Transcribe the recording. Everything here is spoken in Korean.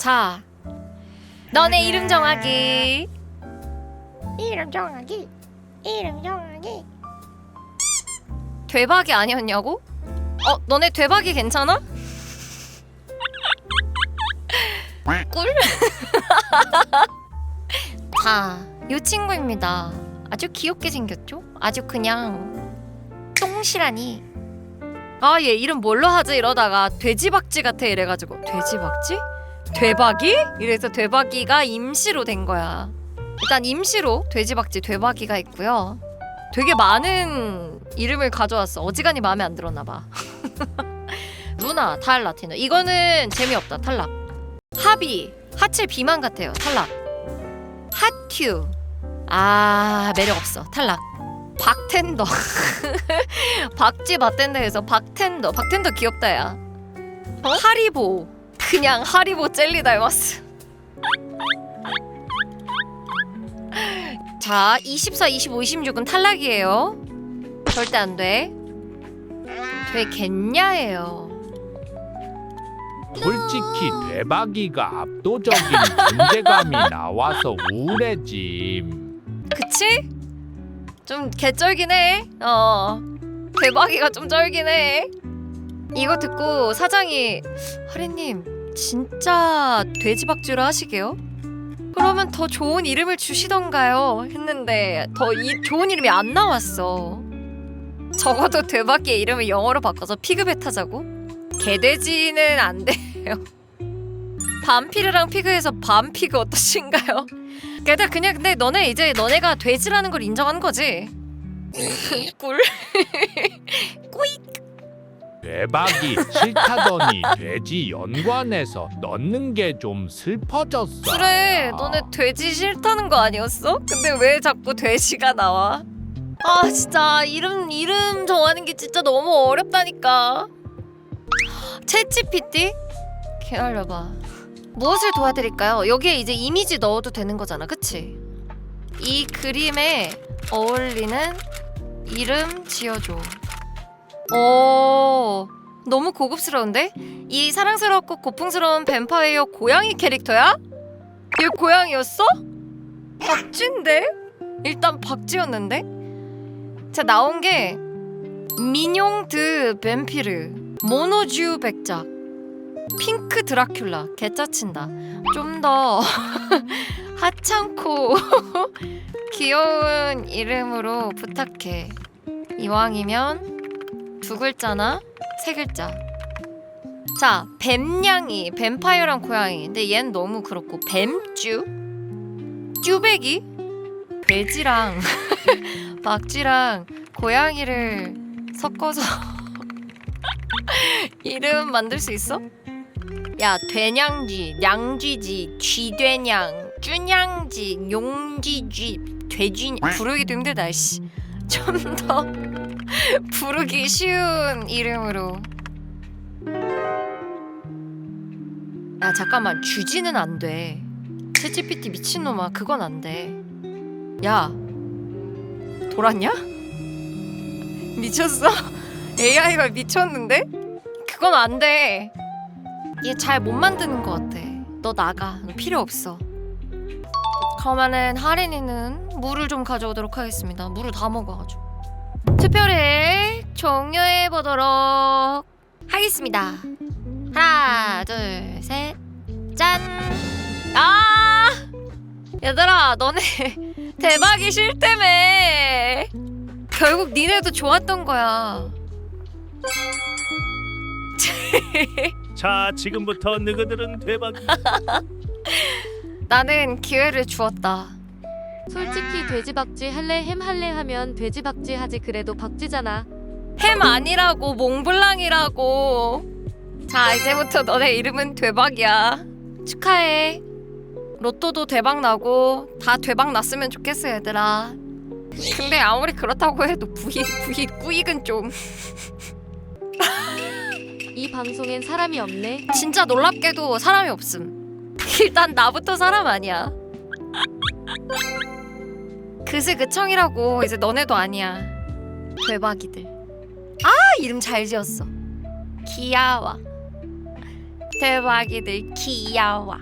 자, 너네 이름 정하기. 이름 정하기 이름 정하기 대박이 아니었냐고? 어, 너네 대박이 괜찮아? 꿀? 자, 요 친구입니다. 아주 귀엽게 생겼죠? 아주 그냥 똥실하니. 아, 얘 이름 뭘로 하지 이러다가 돼지박쥐 같아 이래가지고 돼지박쥐? 돼박이? 이래서 돼박이가 임시로 된 거야. 일단 임시로 돼지박쥐 돼박이가 있고요. 되게 많은 이름을 가져왔어. 어지간히 마음에 안 들었나 봐. 루나, 탈 라티노. 이거는 재미없다. 탈락. 하비, 하체 비만 같아요. 탈락. 핫튜. 아, 매력 없어. 탈락. 박텐더. 박쥐 바텐더에서 박텐더. 박텐더 귀엽다 야. 하리보. 그냥 하리보 젤리 닮았어. 자, 24, 25, 26은 탈락이에요. 절대 안 돼. 되겠냐예요. 솔직히 대박이가 압도적인 존재감이 나와서 우울해짐. 그치? 좀 개쩔긴 해. 어. 대박이가 좀 쩔긴 해. 이거 듣고 사장이 하리님 진짜 돼지박쥐로 하시게요? 그러면 더 좋은 이름을 주시던가요? 했는데 더 이, 좋은 이름이 안 나왔어. 적어도 대박이의 이름을 영어로 바꿔서 피그벳 하자고? 개돼지는 안 돼요. 밤피르랑 피그에서 밤피그 어떠신가요? 게다가 그냥 근데 너네 이제 너네가 돼지라는 걸 인정하는 거지. 꿀. 꾸이. 대박이 싫다더니 돼지 연관해서 넣는 게 좀 슬퍼졌어. 그래, 너네 돼지 싫다는 거 아니었어? 근데 왜 자꾸 돼지가 나와? 아 진짜 이름 이름 정하는 게 진짜 너무 어렵다니까. 채찌피띠? 기다려봐. 무엇을 도와드릴까요? 여기에 이제 이미지 넣어도 되는 거잖아, 그치? 이 그림에 어울리는 이름 지어줘. 오, 너무 고급스러운데? 이 사랑스럽고 고풍스러운 뱀파이어 고양이 캐릭터야? 얘 고양이였어? 박쥐인데? 일단 박쥐였는데? 자 나온 게 미뇽 드 뱀피르 모노주 백작 핑크 드라큘라 개짜친다 좀 더 하찮고 귀여운 이름으로 부탁해 이왕이면 두 글자나 세 글자 자 뱀냥이 뱀파이어랑 고양이 근데 얜 너무 그렇고 뱀쭈 쭈배기 돼지랑 박쥐랑 고양이를 섞어서 이름 만들 수 있어? 야 돼냥쥐, 냥쥐지, 쥐돼냥, 쭈냥지, 용쥐쥐, 돼쥐 부르기도 힘들다 씨. 좀 더 부르기 쉬운 이름으로. 야 잠깐만 쥐지는 안 돼. 채찌피티 미친놈아 그건 안 돼. 야 돌았냐? 미쳤어? AI가 미쳤는데? 그건 안 돼. 얘 잘 못 만드는 것 같아. 너 나가. 너 필요 없어. 그러면은 하린이는 물을 좀 가져오도록 하겠습니다. 물을 다 먹어가지고. 투표를 종료해 보도록 하겠습니다. 하나, 둘, 셋, 짠. 아, 얘들아, 너네 대박이 싫다며. 결국 니네도 좋았던 거야. 자, 지금부터 너희들은 대박. 나는 기회를 주었다. 솔직히 돼지박쥐 할래 햄 할래 하면 돼지박쥐 하지 그래도 박쥐잖아. 햄 아니라고 몽블랑이라고. 자 이제부터 너네 이름은 대박이야. 축하해. 로또도 대박 나고 다 대박 났으면 좋겠어 얘들아. 근데 아무리 그렇다고 해도 부익 부익 꾸익은 좀 이 방송엔 사람이 없네. 진짜 놀랍게도 사람이 없음. 일단 나부터 사람 아니야. 그스그청이라고 이제 너네도 아니야. 대박이들. 아 이름 잘 지었어. 귀여워. 대박이들 귀여워.